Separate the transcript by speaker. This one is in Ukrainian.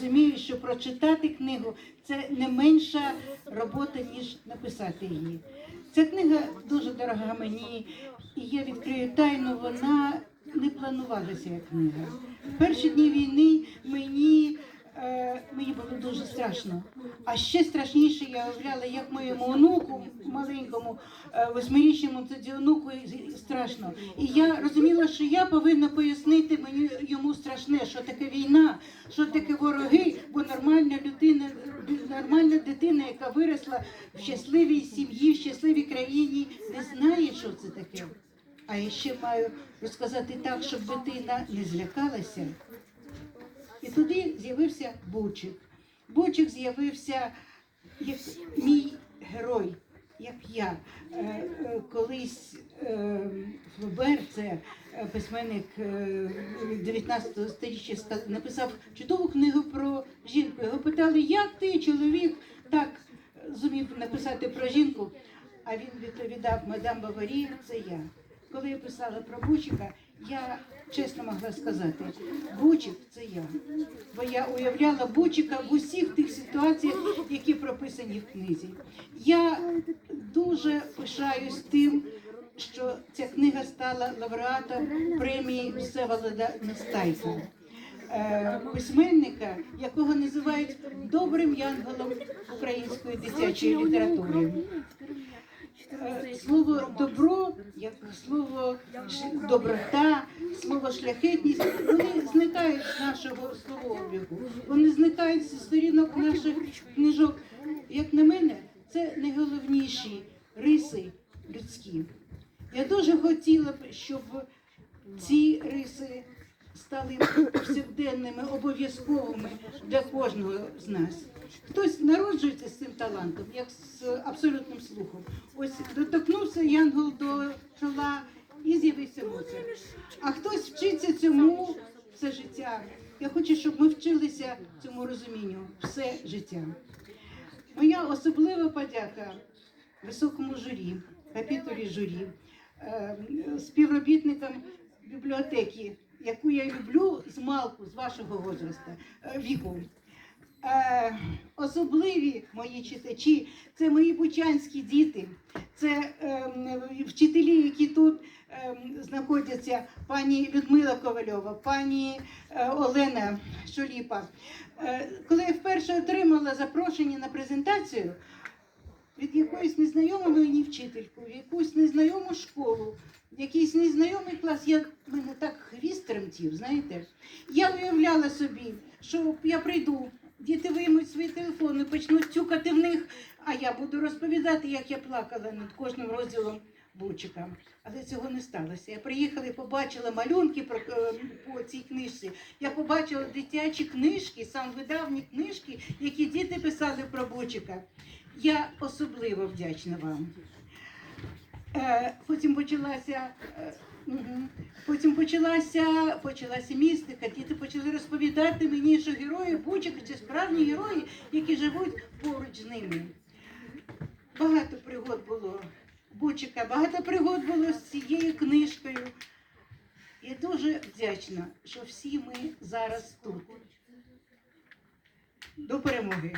Speaker 1: Розумію, що прочитати книгу це не менша робота, ніж написати її. Ця книга дуже дорога мені, і я відкрию тайну, вона не планувалася як книга. В перші дні війни мені, е, мені було дуже страшно. А ще страшніше я уявляла, як моєму онуку, маленькому, е, восьмирічному тоді онуку страшно. І я розуміла, що я повинна пояснити мені йому страшне, що таке війна, що таке вороги, бо нормальна людина, нормальна дитина, яка виросла в щасливій сім'ї, в щасливій країні, не знає, що це таке. А я ще маю розказати так, щоб дитина не злякалася. І туди з'явився Бучик. Бучик з'явився як мій герой, як я. Е, е, Колись Флобер, це е, письменник е, 19 століття, ска- написав чудову книгу про жінку. Його питали, як ти, чоловік, так зумів написати про жінку. А він відповідав, мадам Баварі, це я. Коли я писала про Бучика, я чесно могла сказати, Бучик це я. Бо я уявляла Бучика в усіх тих ситуаціях, які прописані в книзі. Я дуже пишаюсь тим, що ця книга стала лауреатом премії Всеволода Нестайка. е, Письменника, якого називають добрим янголом української дитячої літератури. Е, Слово добро, як слово доброта, слово шляхетність, вони зникають з нашого словообігу. Вони зникають зі сторінок наших книжок. Як на мене, це найголовніші риси людські. Я дуже хотіла б, щоб ці риси стали повсякденними, обов'язковими для кожного з нас. Хтось народжується з цим талантом, як з абсолютним слухом. Ось доторкнувся янгол до чола і з'явився мозок. А хтось вчиться цьому все життя. Я хочу, щоб ми вчилися цьому розумінню все життя. Моя особлива подяка високому журі, капітулі журі, е, співробітникам бібліотеки, яку я люблю з малку, з вашого возрасту, е, віку. Е, особливі мої читачі це мої бучанські діти, це ем, вчителі, які тут ем, знаходяться, пані Людмила Ковальова, пані е, Олена Шоліпа. Коли я вперше отримала запрошення на презентацію від якоїсь незнайомої мені вчительку, в якусь незнайому школу, якийсь незнайомий клас, я тремтів, знаєте. Я уявляла собі, що я прийду, діти виймуть свої телефони, почнуть цюкати в них, а я буду розповідати, як я плакала над кожним розділом Бучика. Але цього не сталося. Я приїхала і побачила малюнки про, е, по цій книжці. Я побачила дитячі книжки, сам видавні книжки, які діти писали про Бучика. Я особливо вдячна вам. Е, Потім почалася. Потім почалася, почалася містика. Діти почали розповідати мені, що герої Бучика це справжні герої, які живуть поруч з ними. Багато пригод було Бучика, багато пригод було з цією книжкою. Я дуже вдячна, що всі ми зараз тут. До перемоги!